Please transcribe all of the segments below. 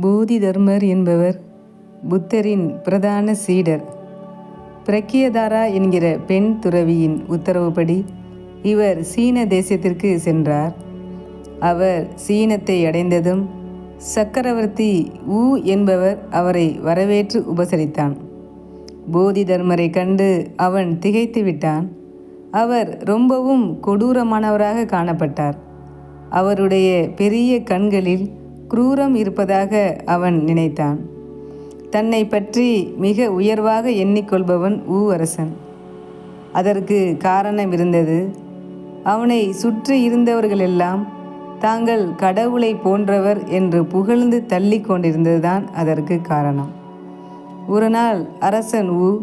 போதி தர்மர் என்பவர் புத்தரின் பிரதான சீடர். பிரக்கியதாரா என்கிற பெண் துறவியின் உத்தரவுப்படி இவர் சீன தேசத்திற்கு சென்றார். அவர் சீனத்தை அடைந்ததும் சக்கரவர்த்தி ஊ என்பவர் அவரை வரவேற்று உபசரித்தான். போதி தர்மரை கண்டு அவன் திகைத்து விட்டான். அவர் ரொம்பவும் கொடூரமானவராக காணப்பட்டார். அவருடைய பெரிய கண்களில் குரூரம் இருப்பதாக அவன் நினைத்தான். தன்னை பற்றி மிக உயர்வாக எண்ணிக்கொள்பவன் ஊவரசன். அதற்கு காரணம் இருந்தது. அவனை சுற்றி இருந்தவர்களெல்லாம் தாங்கள் கடவுளை போன்றவர் என்று புகழ்ந்து தள்ளி கொண்டிருந்ததுதான் அதற்கு காரணம். ஒரு நாள் அரசன் ஊ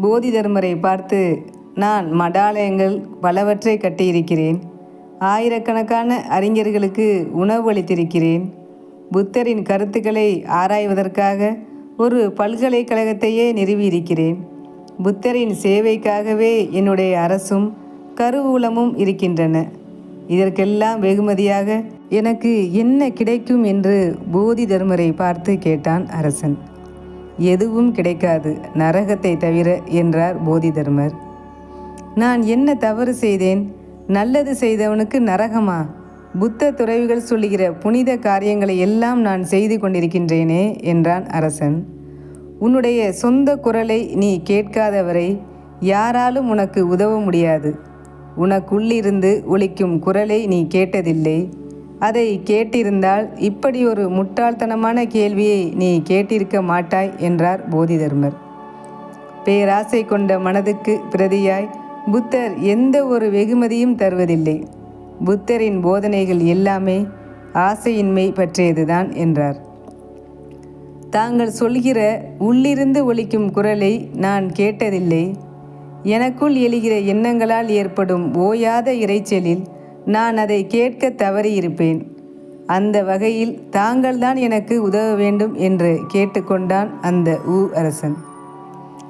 போதி தர்மரை பார்த்து நான் மடாலயங்கள் பலவற்றை கட்டியிருக்கிறேன். ஆயிரக்கணக்கான அறிஞர்களுக்கு உணவு அளித்திருக்கிறேன். புத்தரின் கருத்துக்களை ஆராய்வதற்காக ஒரு பல்கலைக்கழகத்தையே நிறுவியிருக்கிறேன். புத்தரின் சேவைக்காகவே என்னுடைய அரசும் கருவூலமும் இருக்கின்றன. இதற்கெல்லாம் வெகுமதியாக எனக்கு என்ன கிடைக்கும் என்று போதி தர்மரை பார்த்து கேட்டான் அரசன். எதுவும் கிடைக்காது நரகத்தை தவிர என்றார் போதி தர்மர். நான் என்ன தவறு செய்தேன்? நல்லது செய்தவனுக்கு நரகமா? புத்த துறவிகள் சொல்லுகிற புனித காரியங்களை எல்லாம் நான் செய்து கொண்டிருக்கின்றேனே என்றான் அரசன். உன்னுடைய சொந்த குரலை நீ கேட்காதவரை யாராலும் உனக்கு உதவ முடியாது. உனக்குள்ளிருந்து ஒழிக்கும் குரலை நீ கேட்டதில்லை. அதை கேட்டிருந்தால் இப்படி ஒரு முட்டாள்தனமான கேள்வியை நீ கேட்டிருக்க மாட்டாய் என்றார் போதிதர்மர். பேராசை கொண்ட மனதுக்கு பிரதியாய் புத்தர் எந்த ஒரு வெகுமதியும் தருவதில்லை. புத்தரின் போதனைகள் எல்லாமே ஆசையின்மை பற்றியதுதான் என்றார். தாங்கள் சொல்கிற உள்ளிருந்து ஒலிக்கும் குரலை நான் கேட்டதில்லை. எனக்குள் எழுகிற எண்ணங்களால் ஏற்படும் ஓயாத இறைச்சலில் நான் அதை கேட்க தவறியிருப்பேன். அந்த வகையில் தாங்கள்தான் எனக்கு உதவ வேண்டும் என்று கேட்டுக்கொண்டான் அந்த ஊ அரசன்.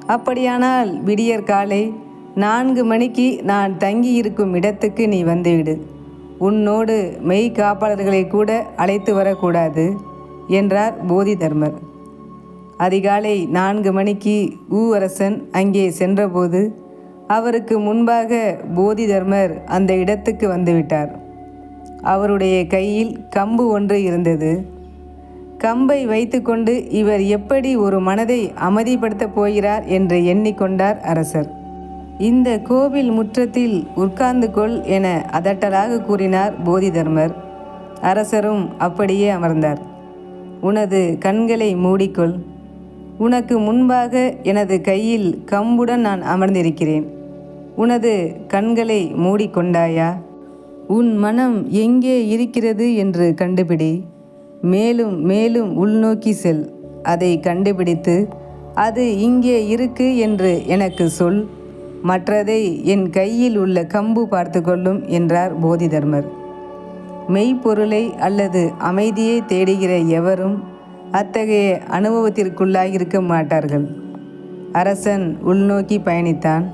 அப்படியானால் விடியற் காலை நான்கு மணிக்கு நான் தங்கியிருக்கும் இடத்துக்கு நீ வந்துவிடு. உன்னோடு மெய் காப்பாளர்களை கூட அழைத்து வரக்கூடாது என்றார் போதி தர்மர் அதிகாலை நான்கு மணிக்கு ஊவரசன் அங்கே சென்றபோது அவருக்கு முன்பாக போதி தர்மர் அந்த இடத்துக்கு வந்துவிட்டார். அவருடைய கையில் கம்பு ஒன்று இருந்தது. கம்பை வைத்துக்கொண்டு இவர் எப்படி ஒரு மனதை அமைதிப்படுத்தப் போகிறார் என்று எண்ணிக்கொண்டார் அரசர். இந்த கோவில் முற்றத்தில் உட்கார்ந்து கொள் என அதட்டலாக கூறினார் போதிதர்மர் அரசரும் அப்படியே அமர்ந்தார். உனது கண்களை மூடிக்கொள். உனக்கு முன்பாக எனது கையில் கம்புடன் நான் அமர்ந்திருக்கிறேன். உனது கண்களை மூடிக்கொண்டாயா? உன் மனம் எங்கே இருக்கிறது என்று கண்டுபிடி. மேலும் மேலும் உள்நோக்கி செல். அதை கண்டுபிடித்து அது இங்கே இருக்கு என்று எனக்கு சொல். மற்றதை என் கையில் உள்ள கம்பு பார்த்து கொள்ளும் என்றார் போதிதர்மர். மெய்ப்பொருளை அல்லது அமைதியை தேடுகிற எவரும் அத்தகைய அனுபவத்திற்குள்ளாகியிருக்க மாட்டார்கள். அரசன் உள்நோக்கி பயணித்தான்.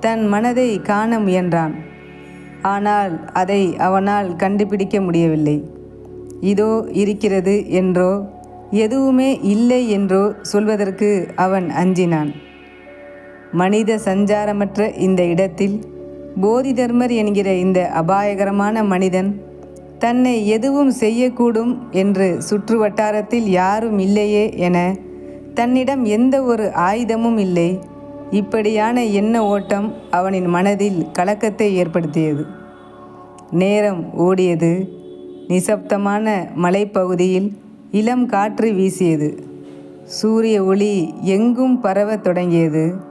தன் மனதை காண முயன்றான். ஆனால் அதை அவனால் கண்டுபிடிக்க முடியவில்லை. இதோ இருக்கிறது என்றோ எதுவுமே இல்லை என்றோ சொல்வதற்கு அவன் அஞ்சினான். மனித சஞ்சாரமற்ற இந்த இடத்தில் போதிதர்மர் என்கிற இந்த அபாயகரமான மனிதன் தன்னை எதுவும் செய்யக்கூடும் என்று சுற்று வட்டாரத்தில் யாரும் இல்லையே என தன்னிடம் எந்த ஒரு ஆயுதமும் இல்லை. இப்படியான எண்ண ஓட்டம் அவனின் மனதில் கலக்கத்தை ஏற்படுத்தியது. நேரம் ஓடியது. நிசப்தமான மலைப்பகுதியில் இளம் காற்று வீசியது. சூரிய ஒளி எங்கும் பரவத் தொடங்கியது.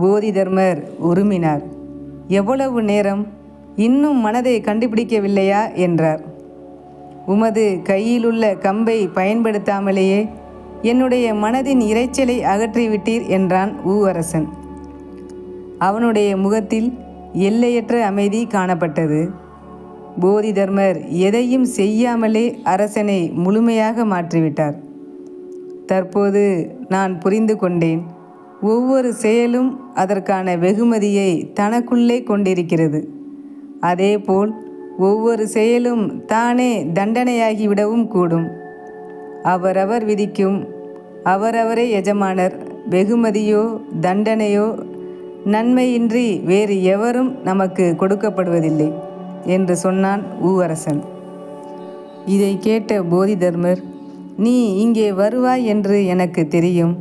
போதிதர்மர் உருமினார். எவ்வளவு நேரம்? இன்னும் மனதை கண்டுபிடிக்கவில்லையா? என்றார். உமது கையிலுள்ள கம்பை பயன்படுத்தாமலேயே என்னுடைய மனதின் இரைச்சலை அகற்றிவிட்டீர் என்றான் ஊவரசன். அவனுடைய முகத்தில் எல்லையற்ற அமைதி காணப்பட்டது. போதிதர்மர் எதையும் செய்யாமலே அரசனை முழுமையாக மாற்றிவிட்டார். தற்போது நான் புரிந்து கொண்டேன். ஒவ்வொரு செயலும் அதற்கான வெகுமதியை தனக்குள்ளே கொண்டிருக்கிறது. அதேபோல் ஒவ்வொரு செயலும் தானே தண்டனையாகிவிடவும் கூடும். அவரவர் விதிக்கும் அவரவரே எஜமானர் வெகுமதியோ தண்டனையோ நன்மையின்றி வேறு எவரும் நமக்கு கொடுக்கப்படுவதில்லை என்று சொன்னான் ஊவரசன். இதை கேட்ட போதிதர்மர் நீ இங்கே வருவாய் என்று எனக்கு தெரியும்.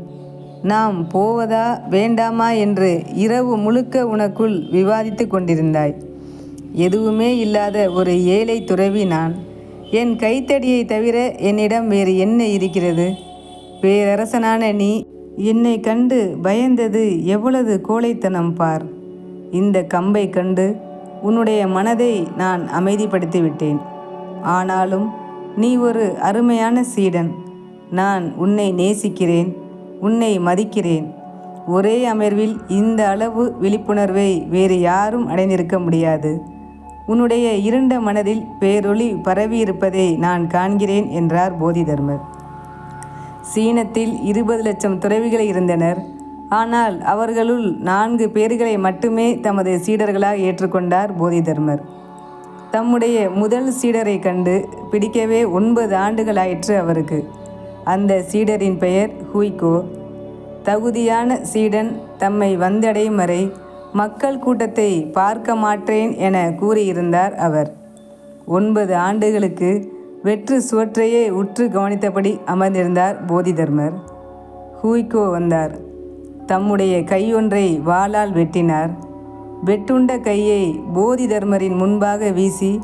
நாம் போவதா வேண்டாமா என்று இரவு முழுக்க உனக்குள் விவாதித்து கொண்டிருந்தாய். எதுவுமே இல்லாத ஒரு ஏழை துறவி நான். என் கைத்தடியை தவிர என்னிடம் வேறு என்ன இருக்கிறது? பேரரசனான நீ என்னை கண்டு பயந்தது எவ்வளவு கோழைத்தனம் பார். இந்த கம்பை கண்டு உன்னுடைய மனதை நான் அமைதிப்படுத்திவிட்டேன். ஆனாலும் நீ ஒரு அருமையான சீடன். நான் உன்னை நேசிக்கிறேன். உன்னை மதிக்கிறேன். ஒரே அமர்வில் இந்த அளவு விழிப்புணர்வை வேறு யாரும் அடைந்திருக்க முடியாது. உன்னுடைய இருண்ட மனதில் பேரொளி பரவியிருப்பதை நான் காண்கிறேன் என்றார் போதிதர்மர் சீனத்தில் இருபது லட்சம் துறவிகள் இருந்தனர். ஆனால் அவர்களுள் நான்கு பேர்களை மட்டுமே தமது சீடர்களாக ஏற்றுக்கொண்டார் போதிதர்மர் தம்முடைய முதல் சீடரை கண்டு பிடிக்கவே ஒன்பது ஆண்டுகள் ஆயிற்று அவருக்கு. அந்த சீடரின் பெயர் ஹூய்கோ. தகுதியான சீடன் தம்மை வந்தடையும் வரை மக்கள் கூட்டத்தை பார்க்க மாட்டேன் என கூறியிருந்தார் அவர். ஒன்பது ஆண்டுகளுக்கு வெற்று சுவற்றையே உற்று கவனித்தபடி அமர்ந்திருந்தார் போதிதர்மர் ஹூய்கோ வந்தார். தம்முடைய கையொன்றை வாளால் வெட்டினார். வெட்டுண்ட கையை போதிதர்மரின் முன்பாக வீசி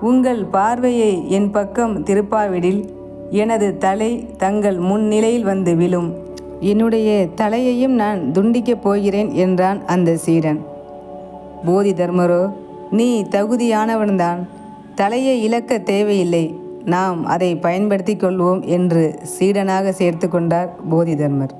உங்கள் பார்வையை என் பக்கம் திருப்பாவிடில் எனது தலை தங்கள் முன்னிலையில் வந்து விழும். என்னுடைய தலையையும் நான் துண்டிக்கப் போகிறேன் என்றான் அந்த சீடன். போதி தர்மரோ நீ தகுதியானவன்தான். தலையை இழக்க தேவையில்லை. நாம் அதை பயன்படுத்தி கொள்வோம் என்று சீடனாக சேர்த்து கொண்டார் போதிதர்மர்